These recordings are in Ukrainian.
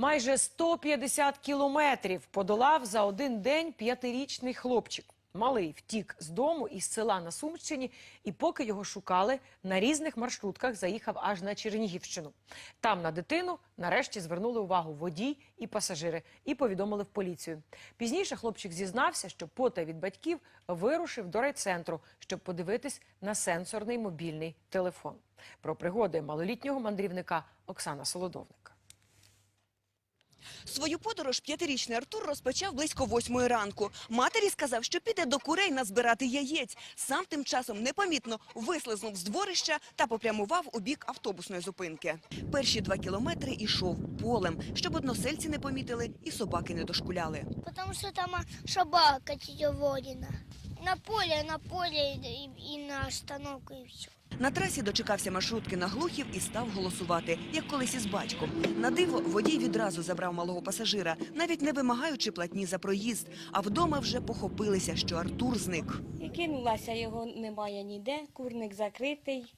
Майже 150 кілометрів подолав за один день п'ятирічний хлопчик. Малий втік з дому із села на Сумщині, і поки його шукали, на різних маршрутках заїхав аж на Чернігівщину. Там на дитину нарешті звернули увагу водій і пасажири і повідомили в поліцію. Пізніше хлопчик зізнався, що потай від батьків вирушив до райцентру, щоб подивитись на сенсорний мобільний телефон. Про пригоди малолітнього мандрівника Оксана Солодовник. Свою подорож п'ятирічний Артур розпочав близько восьмої ранку. Матері сказав, що піде до курей назбирати яєць. Сам тим часом непомітно вислизнув з дворища та попрямував у бік автобусної зупинки. Перші два кілометри ішов полем, щоб односельці не помітили і собаки не дошкуляли. Потому что там собака тетеводина. На поле, на поле и, и на остановку и все. На трасі дочекався маршрутки на глухів і став голосувати, як колись із батьком. На диво водій відразу забрав малого пасажира, навіть не вимагаючи платні за проїзд. А вдома вже похопилися, що Артур зник. І кинулася, його немає ніде, курник закритий.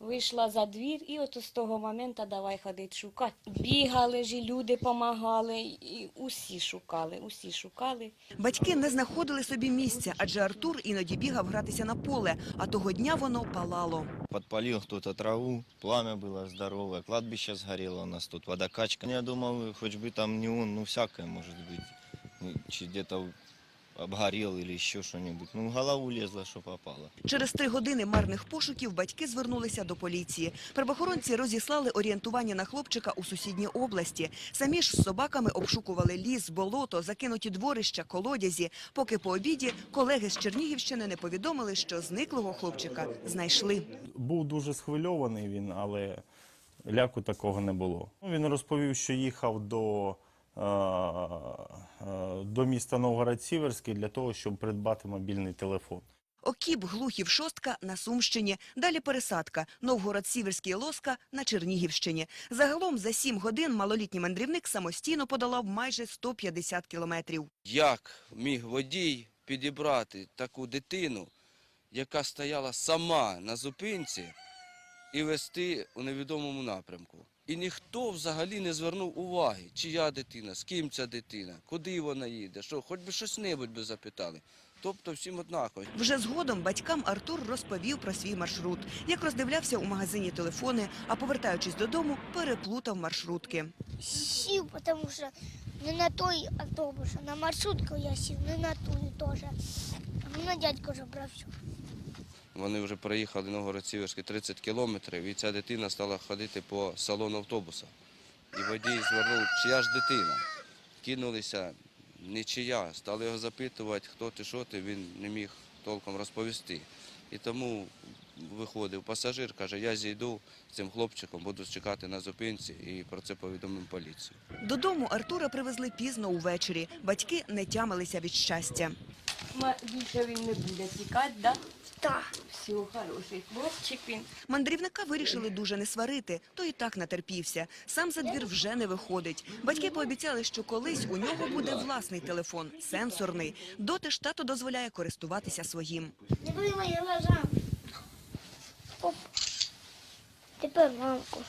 Вийшла за двір і от з того моменту давай ходити шукати. Бігали ж, і люди допомагали, і усі шукали, усі шукали. Батьки не знаходили собі місця, адже Артур іноді бігав гратися на поле, а того дня воно палало. Подпалил кто-то траву, пламя было здоровое, кладбище сгорело у нас тут, водокачка. Я думал, хоть бы там не он, ну всякое может быть. Ну, чи где-то обгорел или еще что-нибудь. Ну, в голову лезло, что попало. Через три години марних пошуків батьки звернулися до поліції. Правоохоронці розіслали орієнтування на хлопчика у сусідній області. Самі ж з собаками обшукували ліс, болото, закинуті дворища, колодязі. Поки по обіді колеги з Чернігівщини не повідомили, що зниклого хлопчика знайшли. Був дуже схвильований він, але ляку такого не було. Він розповів, що їхав до, до міста Новгород-Сіверський для того, щоб придбати мобільний телефон. Окіп, Глухів, Шостка на Сумщині. Далі пересадка. Новгород-Сіверський Лоска на Чернігівщині. Загалом за сім годин малолітній мандрівник самостійно подолав майже 150 кілометрів. Як міг водій підібрати таку дитину, яка стояла сама на зупинці, і вести у невідомому напрямку? І ніхто взагалі не звернув уваги, чия дитина, з ким ця дитина, куди вона їде, що, хоч би щось небудь би запитали. Тобто всім однаково. Вже згодом батькам Артур розповів про свій маршрут, як роздивлявся у магазині телефони, а повертаючись додому, переплутав маршрутки. Сів, потому что не на той автобус, а на маршрутку я сів, не на тую тоже. А мене дядько вже брав все. Вони вже проїхали Новгород-Сіверський 30 кілометрів, і ця дитина стала ходити по салону автобуса. І водій звернув, чия ж дитина. Кинулися, нічия. Стали його запитувати, хто ти, що ти, він не міг толком розповісти. І тому виходив пасажир, каже, я зійду з цим хлопчиком, буду чекати на зупинці і про це повідомимо поліцію. Додому Артура привезли пізно увечері. Батьки не тямилися від щастя. Більше він не буде тікати, да? Так. Все, хороший хлопчик він. Мандрівника вирішили дуже не сварити, то і так натерпівся. Сам за двір вже не виходить. Батьки пообіцяли, що колись у нього буде власний телефон, сенсорний. Доти ж тато дозволяє користуватися своїм. Не бери мої глаза. Оп. Тепер мамку.